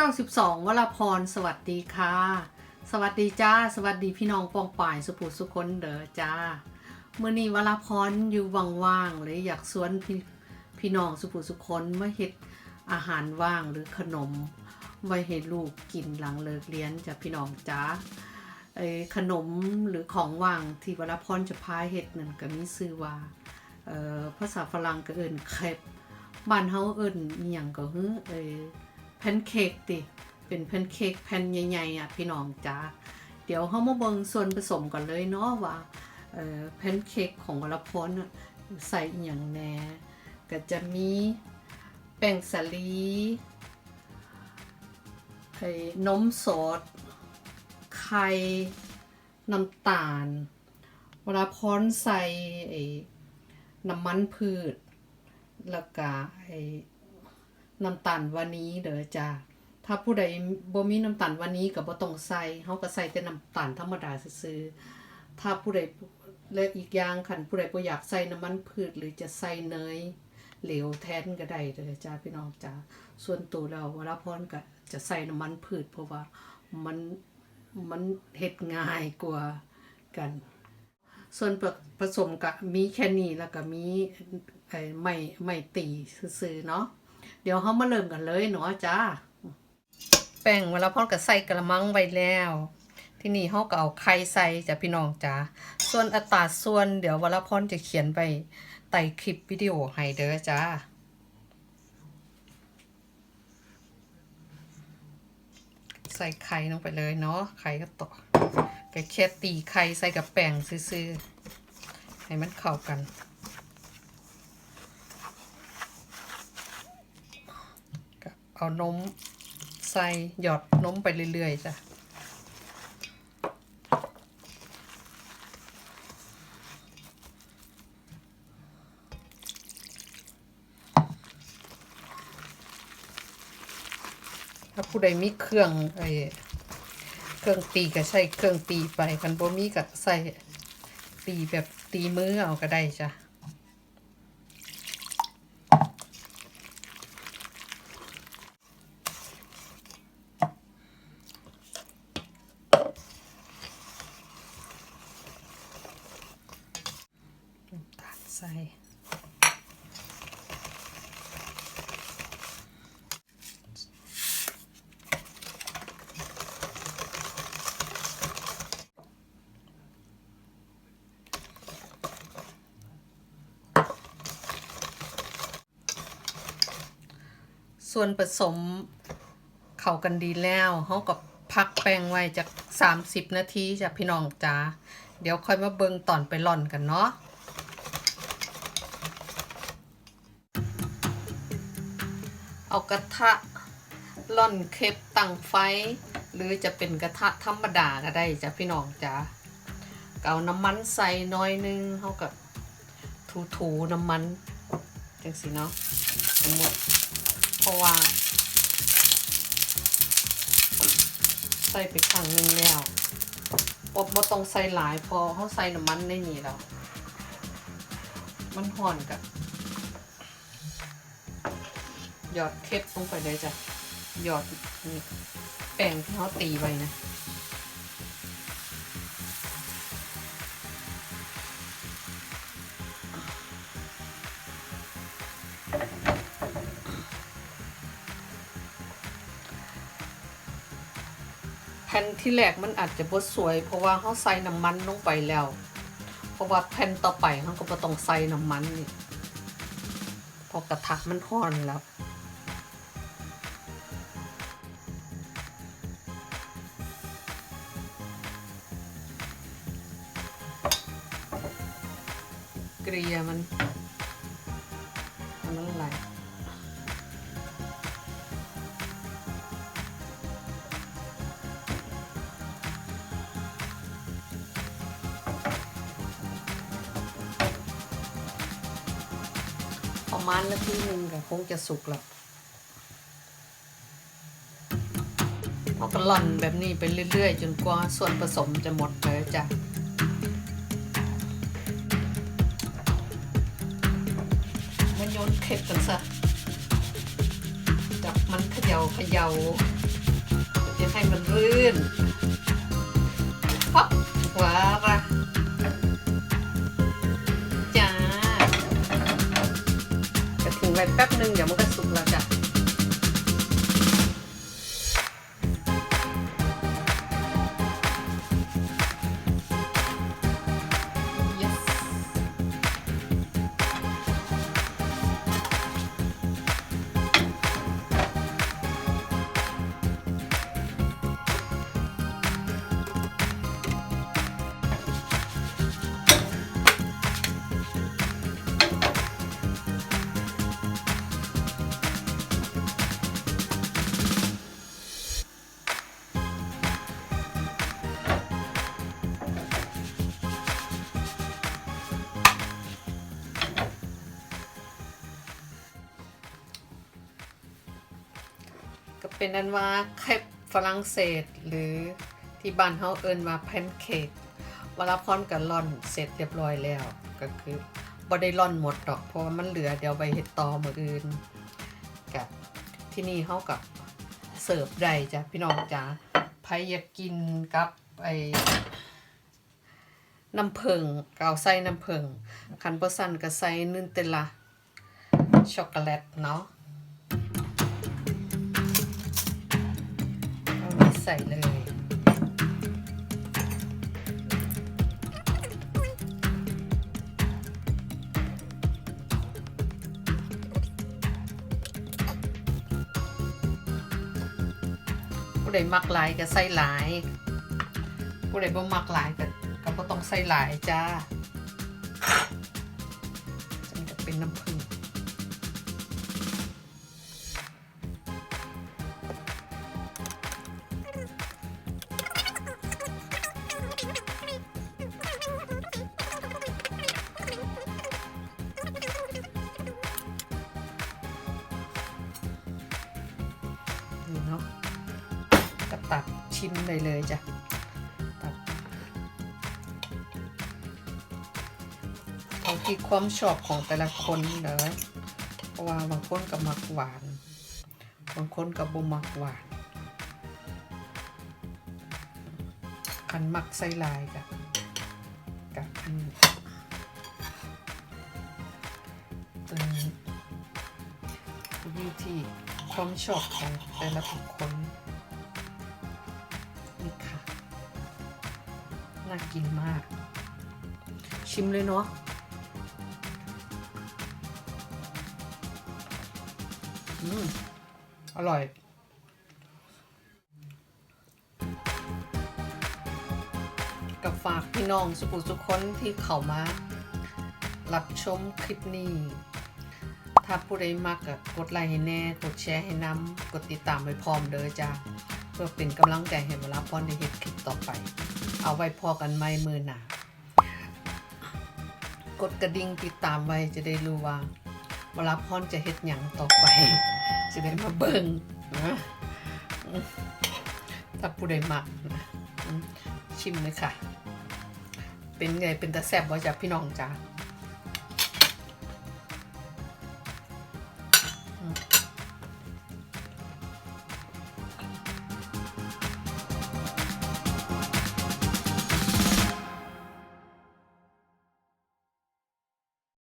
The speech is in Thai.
92 วราพร สวัสดีค่ะ สวัสดีจ้า สวัสดีพี่น้องปองป่ายสุภูสุคนเด้อจ้าเมื่อนี้วราพรอยู่ว่างๆเลยอยากสวนพี่พี่น้องสุภูสุคนมาเฮ็ดอาหารว่างหรือขนม ไว้ให้ลูกกินหลังเลิกเรียนจ้ะพี่น้องจ้าไอขนมหรือของว่างที่วราพรจะพาเฮ็ดนั่นก็มีชื่อว่าเอ่อภาษาฝรั่งก็เอิ้นเครปบ้านเฮาเอิ้นอีหยังก็ฮือเอ้ แพนเค้กติ เป็นแพนเค้กแผ่นใหญ่ๆอะพี่น้องจ้าเดี๋ยวเขามาเบิ่งส่วนผสมกันเลยเนาะว่าแพนเค้กของวรพลน่ะใส่อย่างแหน่ก็จะมีแป้งสาลีไอ้นมสด ไข่ น้ำตาล เวรพรใส่ไอ้น้ำมันพืช แล้วก็ไอ น้ำตาลวานีเด้อจ้าถ้าผู้ใดบ่มีน้ำตาลวานีก็บ่ต้องใส่เฮาก็ใส่แต่น้ำตาลธรรมดาซื่อๆถ้าผู้ใดและอีกอย่างคันผู้ใดบ่อยากใส่น้ำมันพืชหรือจะใส่เนยเหลวแทนก็ได้เด้อจ้าพี่น้องจ้าส่วนตัวแล้ววราพรก็จะใส่น้ำมันพืชเพราะว่ามันมันเฮ็ดง่ายกว่ากัน ส่วนผสมก็มีแค่นี้แล้วก็มีไอ้ไม่ไม่ตีซื่อๆเนาะ เดี๋ยวเขามาเริ่มกันเลยเนาะจ้า แป้งเวลาพ่อก็ใส่กระมังไว้แล้ว ที่นี่เขาก็เอาไข่ใส่จ้ะพี่น้องจ้าส่วนอัตราส่วนเดี๋ยวเวลาพ่อจะเขียนไปใต้คลิปวิดีโอให้เด้อจ้าใส่ไข่ลงไปเลยเนาะไข่ก็ต่อก็แค่ตีไข่ใส่กับแป้งซื่อๆให้มันเข้ากัน เอานมใส่หยอดนมไปเรื่อยๆจ้ะถ้าผู้ใดมีเครื่องไอ้เครื่องตีก็ใช้เครื่องตีไปคันบ่มีก็ใส่ตีแบบตีมือเอาก็ได้จ้ะ น้ำตาลใส่ ส่วนผสมเข้ากันดีแล้วเขาก็พักแป้งไว้จาก 30 นาทีจ้ะพี่น้องจ้าเดี๋ยวค่อยมาเบิงตอนไปร่อนกันเนาะเอากระทะร่อนเคปตั้งไฟ หรือจะเป็นกระทะธรรมดาก็ได้จ้ะพี่น้องจ้าก็เอาน้ำมันใส่น้อยนึงเขากับถูๆน้ำมันจังสิเนาะทั้งหมดาวาใส่ไปครั้งหนึ่งแล้วอบมาต้องใส่หลายพอเขาใส่น้ำมันในนี้แล้ว มันห่อนกับหยอดเคปลงไปเลยจ้ะหยอดนี่แป้งที่เขาตีไว้นะ ผ่นที่แรกมันอาจจะบ่สวย เพราะว่าเขาใส่น้ำมันลงไปแล้ว เพราะว่าแผ่นต่อไปเขาก็บ่ต้องใส่น้ำมันนี่เพอกระทะมันห่อนแล้วเกลียมันมันละลา ประมาณนาทีหนึ่งก็คงจะสุกแล้วเราก็ล่อนแบบนี้ไปเรื่อยๆ จนกว่าส่วนผสมจะหมดเลยจ้ะมาโยนเข็ดกันซะจับมันเขย่าเขย่าอย่าให้มันรื่นฮับว้าระ ไว้แป๊บนึงเดี๋ยวมันก็สุกแล้วจ้ะ เป็นนั้นว่าเคปฝรั่งเศส หรือที่บ้านเฮาเอิ้นว่าแพนเค้กเวลาพร้อมกับร่อนเสร็จเรียบร้อยแล้ว ก็คือบ่ได้ร่อนหมดดอกเพราะว่ามันเหลือเดี๋ยวไปเฮ็ดต่อมื้ออื่นกับที่นี่เฮากับเสิร์ฟได้จ้ะพี่น้องจ้าใครอยากกินกับไอ้น้ำผึ้งก็เอาใส่น้ำผึ้งคันบ่สั่นก็ใส่นูเทลล่าช็อกโกแลตเนาะ ส่เลย ผู้ใดมักหลายก็ใส่หลาย ผู้ใดบ่มักหลายก็ก็บ่ต้องใส่หลายจ้าจังจะเป็นน้ำผึ้ง เนาะก็ตัดชิมได้เลยจ้ะตัดเอาที่ความชอบของแต่ละคนเด้อเพราะว่าบางคนก็มักหวานบางคนก็บ่มักหวานคันมักใส่ลายกับกับอันตัวนี้ที่ ความชอบของแต่ละบุคคลนี่ค่ะ น่ากินมาก ชิมเลยเนาะอืม อร่อยกับฝากพี่น้องสุขุสุขคนที่เข้ามา รับชมคลิปนี้ ถ้าผู้ใดมักก็กดไลค์ให้แน่ กดแชร์ให้นำกดติดตามไว้พร้อมเด้อจ้า เพื่อเป็นกำลังใจให้เวลาพรได้เฮ็ดคลิปต่อไป เอาไว้พอกันไม่มือหนากดกระดิ่งติดตามไว้จะได้รู้ว่าเวลาพรจะเฮ็ดหยังต่อไป จะได้มาเบิ่งนะถ้าผู้ใดมักนะชิมเลยค่ะ เป็นไงเป็นตาแซ่บบ่จ้ะพี่น้องจ้า